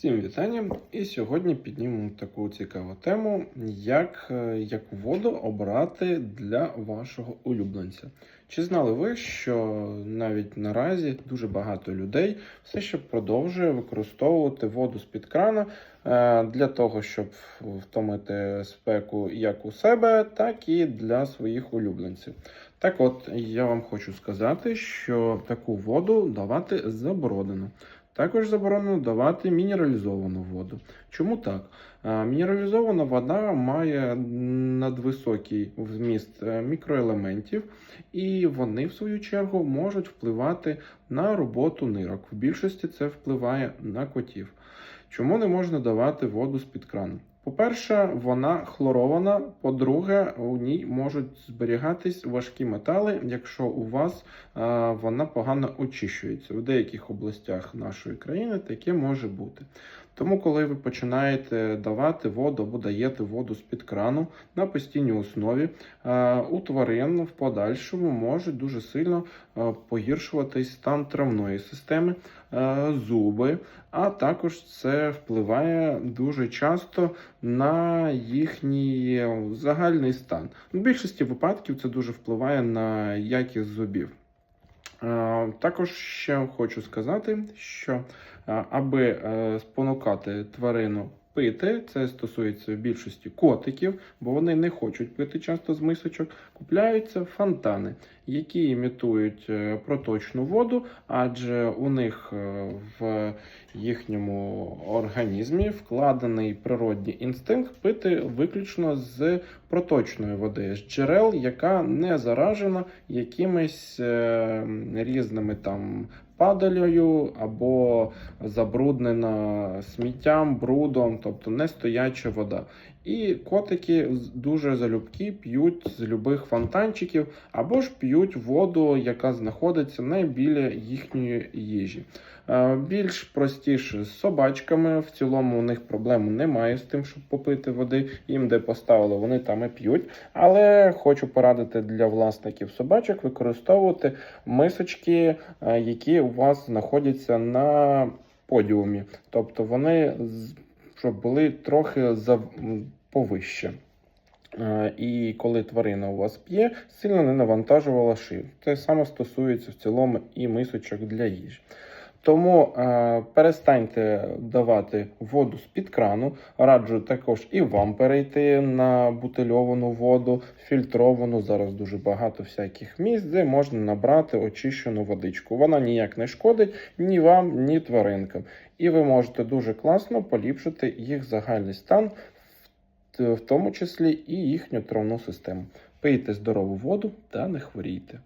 Всім вітання! І сьогодні піднімемо таку цікаву тему, як е, яку воду обрати для вашого улюбленця. Чи знали ви, що навіть наразі дуже багато людей все ще продовжує використовувати воду з-під крана е, для того, щоб втомити спеку як у себе, так і для своїх улюбленців. Так от, я вам хочу сказати, що таку воду давати заборонено. Також заборонено давати мінералізовану воду. Чому так? Е, Мінералізована вода має надвисокий вміст е, мікроелементів, і вони, в свою чергу, можуть впливати на роботу нирок. В більшості це впливає на котів. Чому не можна давати воду з-під крану? По-перше, вона хлорована. По-друге, у ній можуть зберігатись важкі метали, якщо у вас е, вона погано очищується. В деяких областях нашої країни таке може бути. Тому, коли ви починаєте давати воду або даєте воду з-під крану на постійній основі, е, у тварин в подальшому може дуже сильно е, погіршуватись стан травної системи, е, зуби, а також це впливає дуже часто на їхній загальний стан. В більшості випадків це дуже впливає на якість зубів. Е, Також ще хочу сказати, що е, аби е, спонукати тварину пити, це стосується більшості котиків, бо вони не хочуть пити часто з мисочок, купляються фонтани, які імітують е, проточну воду, адже у них е, в їхньому організмі вкладений природній інстинкт пити виключно з проточної води, з джерел, яка не заражена якимись е, різними там падалею або забруднена сміттям, брудом, тобто не стояча вода. І котики дуже залюбки п'ють з любих фонтанчиків або ж п'ють воду, яка знаходиться не біля їхньої їжі. Е, Більш простіше з собачками. В цілому у них проблем немає з тим, щоб попити води. Їм де поставили, вони там і п'ють. Але хочу порадити для власників собачок використовувати мисочки, е, які у вас знаходяться на подіумі. Тобто вони щоб були трохи за повище. Е, І коли тварина у вас п'є, сильно не навантажувала шию. Те саме стосується в цілому і мисочок для їжі. Тому е, перестаньте давати воду з-під крану. Раджу також і вам перейти на бутильовану воду, фільтровану. Зараз дуже багато всяких місць, де можна набрати очищену водичку. Вона ніяк не шкодить ні вам, ні тваринкам. І ви можете дуже класно поліпшити їх загальний стан, в- тому числі і їхню травну систему. Пийте здорову воду та не хворійте.